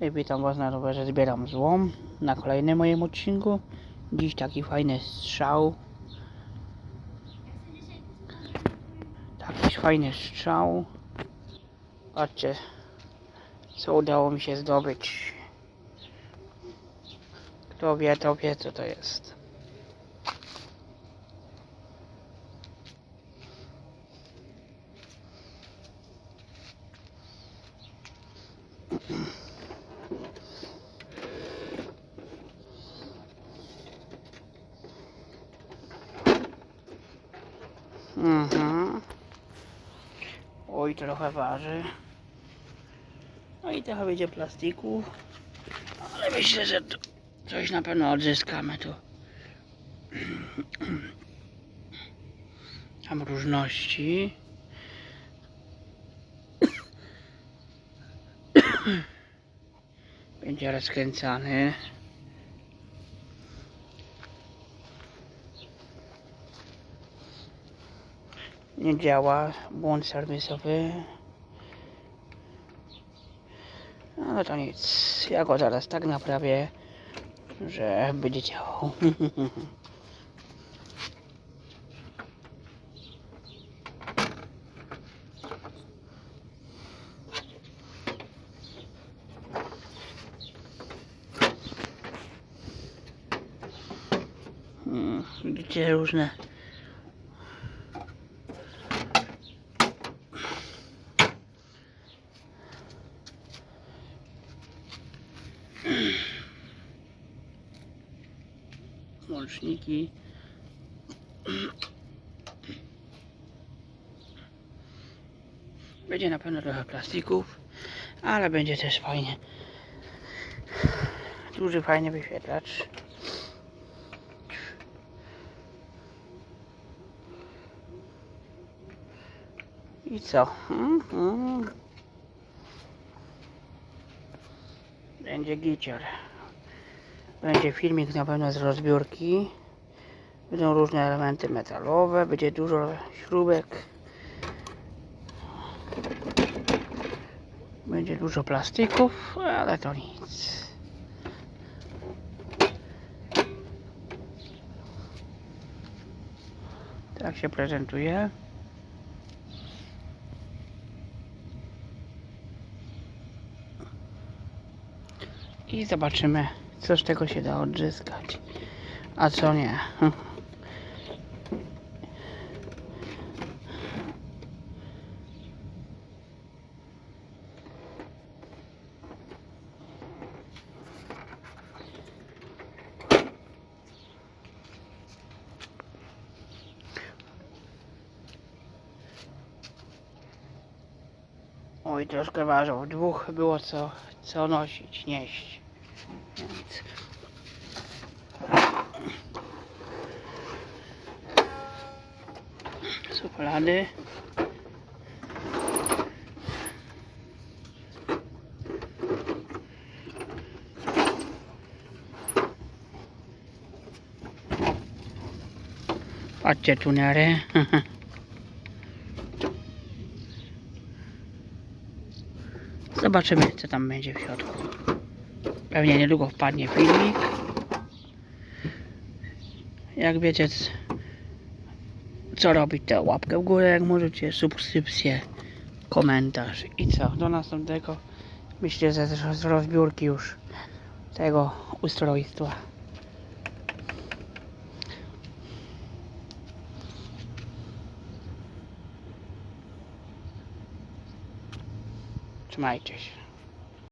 Witam was na rowerze, zbieram złom na kolejnym moim odcinku. Dziś taki fajny strzał. Taki fajny strzał. Patrzcie, co udało mi się zdobyć. Kto wie, to wie, co to jest. Mhm. Oj, trochę waży. No i trochę będzie plastiku. Ale myślę, że coś na pewno odzyskamy tu. Tam różności. Będzie rozkręcany. Działa, błąd serwisowy. Ale to nic, ja go zaraz tak naprawię, że będzie działał. Mm, Widzicie różne łączniki. Będzie na pewno trochę plastików, ale będzie też fajnie. Duży, fajny wyświetlacz. I co? Mhm. Będzie gicior. Będzie filmik na pewno z rozbiórki. Będą różne elementy metalowe, będzie dużo śrubek. Będzie dużo plastików, ale to nic. Tak się prezentuje. I zobaczymy, co z tego się da odzyskać, a co nie. Oj, troszkę ważył. Dwóch było co, co nosić, nieść. Więc Czekolady. Patrzcie tunery. Zobaczymy co tam będzie w środku. Pewnie niedługo wpadnie filmik. Jak wiecie, co robić, to łapkę w górę, jak możecie, subskrypcję, komentarz i co, do następnego, myślę, że z rozbiórki już tego ustrojstwa. Trzymajcie się.